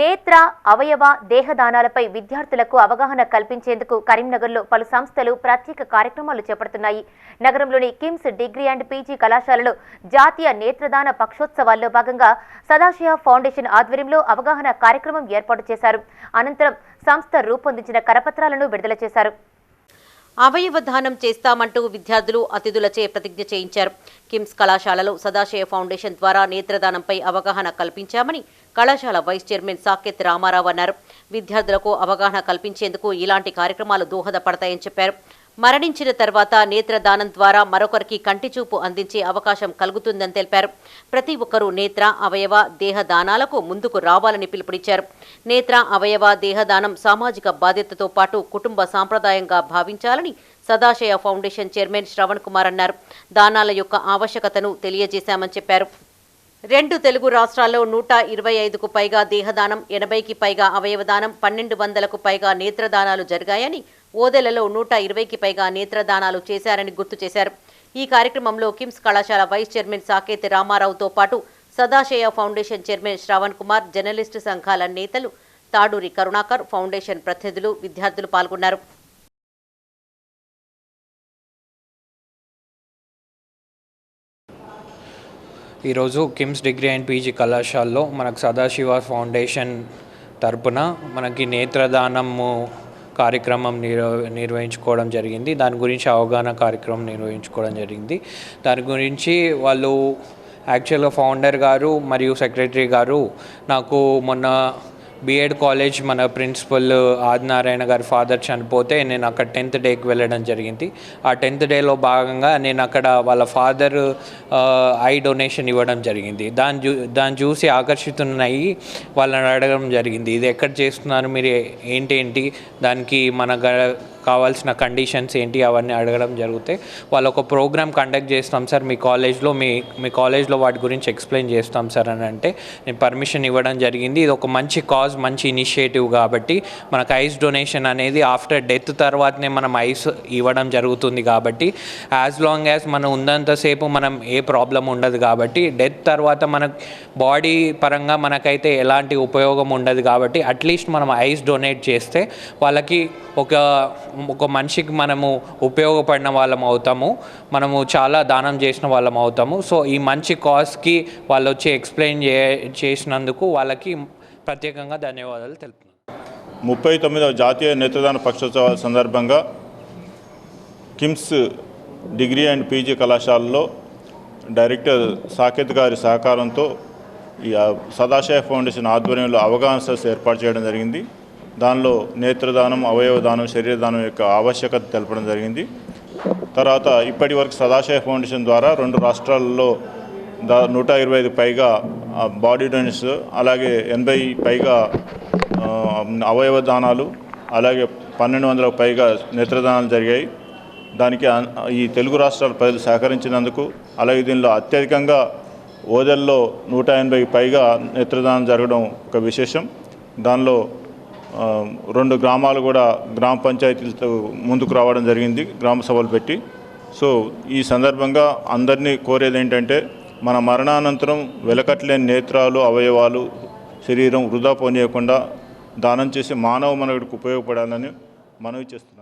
నేత్ర అవయవ దేహదానాలపై విద్యార్థులకు అవగాహన కల్పించేందుకు కరీంనగర్లో పలు సంస్థలు ప్రత్యేక కార్యక్రమాలు చేపడుతున్నాయి. నగరంలోని కిమ్స్ డిగ్రీ అండ్ పీజీ కళాశాలలో జాతీయ నేత్రదాన పక్షోత్సవాల్లో భాగంగా సదాశివ ఫౌండేషన్ ఆధ్వర్యంలో అవగాహన కార్యక్రమం ఏర్పాటు చేశారు. అనంతరం సంస్థ రూపొందించిన కరపత్రాలను విడుదల చేశారు. అవయవ దానం చేస్తామంటూ విద్యార్థులు అతిథులచే ప్రతిజ్ఞ చేయించారు. కిమ్స్ కళాశాలలో సదాశయ ఫౌండేషన్ ద్వారా నేత్రదానంపై అవగాహన కల్పించామని కళాశాల వైస్ చైర్మన్ సాకేత్ రామారావు అన్నారు. విద్యార్థులకు అవగాహన కల్పించేందుకు ఇలాంటి కార్యక్రమాలు దోహదపడతాయని చెప్పారు. మరణించిన తర్వాత నేత్రదానం ద్వారా మరొకరికి కంటి చూపు అందించే అవకాశం కలుగుతుందని తెలిపారు. ప్రతి ఒక్కరూ నేత్ర అవయవ దేహ దానాలకు ముందుకు రావాలని పిలుపునిచ్చారు. నేత్ర అవయవ దేహదానం సామాజిక బాధ్యతతో పాటు కుటుంబ సాంప్రదాయంగా భావించాలని సదాశయ ఫౌండేషన్ చైర్మన్ శ్రవణ్ కుమార్ అన్నారు. దానాల యొక్క ఆవశ్యకతను తెలియజేశామని చెప్పారు. రెండు తెలుగు రాష్ట్రాల్లో నూట ఇరవై ఐదుకు పైగా దేహదానం ఎనభైకి పైగా అవయవదానం పన్నెండు వందలకు పైగా నేత్రదానాలు జరిగాయని ఓదెలలో నూట ఇరవైకి పైగా నేత్రదానాలు చేశారని గుర్తు చేశారు. ఈ కార్యక్రమంలో కిమ్స్ కళాశాల వైస్ చైర్మన్ సాకేత్ రామారావుతో పాటు Sadashaya foundation chairman Shravan Kumar journalist సంఘాల నేతలు తాడూరి కరుణాకర్ ఫౌండేషన్ ప్రతినిధులు విద్యార్థులు పాల్గొన్నారు. ఈరోజు కిమ్స్ డిగ్రీ అండ్ పీజీ కళాశాలలో మనకు సదాశివ ఫౌండేషన్ తరపున మనకి నేత్రదానము కార్యక్రమం నిర్వ నిర్వహించుకోవడం జరిగింది. దాని గురించి అవగాహన కార్యక్రమం నిర్వహించుకోవడం జరిగింది. దాని గురించి వాళ్ళు యాక్చువల్గా ఫౌండర్ గారు మరియు సెక్రటరీ గారు నాకు మొన్న బిఎడ్ కాలేజ్ మన ప్రిన్సిపల్ ఆదినారాయణ గారి ఫాదర్ చనిపోతే నేను అక్కడ టెన్త్ డేకి వెళ్ళడం జరిగింది. ఆ టెన్త్ డేలో భాగంగా నేను అక్కడ వాళ్ళ ఫాదర్ ఐ డొనేషన్ ఇవ్వడం జరిగింది. దాని చూ దాన్ని చూసి ఆకర్షితున్నయ్యి వాళ్ళని అడగడం జరిగింది. ఇది ఎక్కడ చేస్తున్నారు మీరు? ఏంటి ఏంటి? దానికి మన గ- కావాల్సిన కండిషన్స్ ఏంటి అవన్నీ అడగడం జరుగుతాయి వాళ్ళు ఒక ప్రోగ్రామ్ కండక్ట్ చేస్తాం సార్. మీ కాలేజ్లో మీ మీ కాలేజ్లో వాటి గురించి ఎక్స్ప్లెయిన్ చేస్తాం సార్ అని అంటే నేను పర్మిషన్ ఇవ్వడం జరిగింది. ఇది ఒక మంచి కాజ్ మంచి ఇనిషియేటివ్ కాబట్టి మనకు ఐస్ డొనేషన్ అనేది ఆఫ్టర్ డెత్ తర్వాతనే మనం ఐస్ ఇవ్వడం జరుగుతుంది కాబట్టి యాజ్ లాంగ్ యాజ్ మనం ఉన్నంతసేపు మనం ఏ ప్రాబ్లం ఉండదు కాబట్టి డెత్ తర్వాత మన బాడీ పరంగా మనకైతే ఎలాంటి ఉపయోగం ఉండదు కాబట్టి అట్లీస్ట్ మనం ఐస్ డొనేట్ చేస్తే వాళ్ళకి ఒక ఒక మనిషికి మనము ఉపయోగపడిన వాళ్ళం అవుతాము మనము చాలా దానం చేసిన వాళ్ళం అవుతాము. సో ఈ మంచి కాజ్కి వాళ్ళు వచ్చి ఎక్స్ప్లెయిన్ చే చేసినందుకు వాళ్ళకి ప్రత్యేకంగా ధన్యవాదాలు తెలుపుతున్నాను. ముప్పై తొమ్మిదవ జాతీయ నేత్రదాన పక్షోత్సవాల సందర్భంగా కిమ్స్ డిగ్రీ అండ్ పీజీ కళాశాలలో డైరెక్టర్ సాకేత్ గారి సహకారంతో ఈ సదాశయ ఫౌండేషన్ ఆధ్వర్యంలో అవగాహన సదస్సు ఏర్పాటు చేయడం జరిగింది. దానిలో నేత్రదానం అవయవదానం శరీరదానం యొక్క ఆవశ్యకత తెలపడం జరిగింది. తర్వాత ఇప్పటి వరకు సదాశయ ఫౌండేషన్ ద్వారా రెండు రాష్ట్రాలలో దా నూట ఇరవై ఐదు పైగా బాడీ డొనేషన్స్ అలాగే ఎనభై పైగా అవయవ దానాలు అలాగే పన్నెండు వందలకు పైగా నేత్రదానాలు జరిగాయి. దానికి ఈ తెలుగు రాష్ట్రాల ప్రజలు సహకరించినందుకు అలాగే దీనిలో అత్యధికంగా ఓదెల్లో నూట ఎనభై పైగా నేత్రదానం జరగడం ఒక విశేషం. దానిలో రెండు గ్రామాలు కూడా గ్రామ పంచాయతీలతో ముందుకు రావడం జరిగింది గ్రామ సభలు పెట్టి. సో ఈ సందర్భంగా అందరినీ కోరేది ఏంటంటే మన మరణానంతరం వెలకట్లేని నేత్రాలు అవయవాలు శరీరం వృధా పోనీయకుండా దానం చేసి మానవ మనకు ఉపయోగపడాలని మనవి చేస్తున్నాం.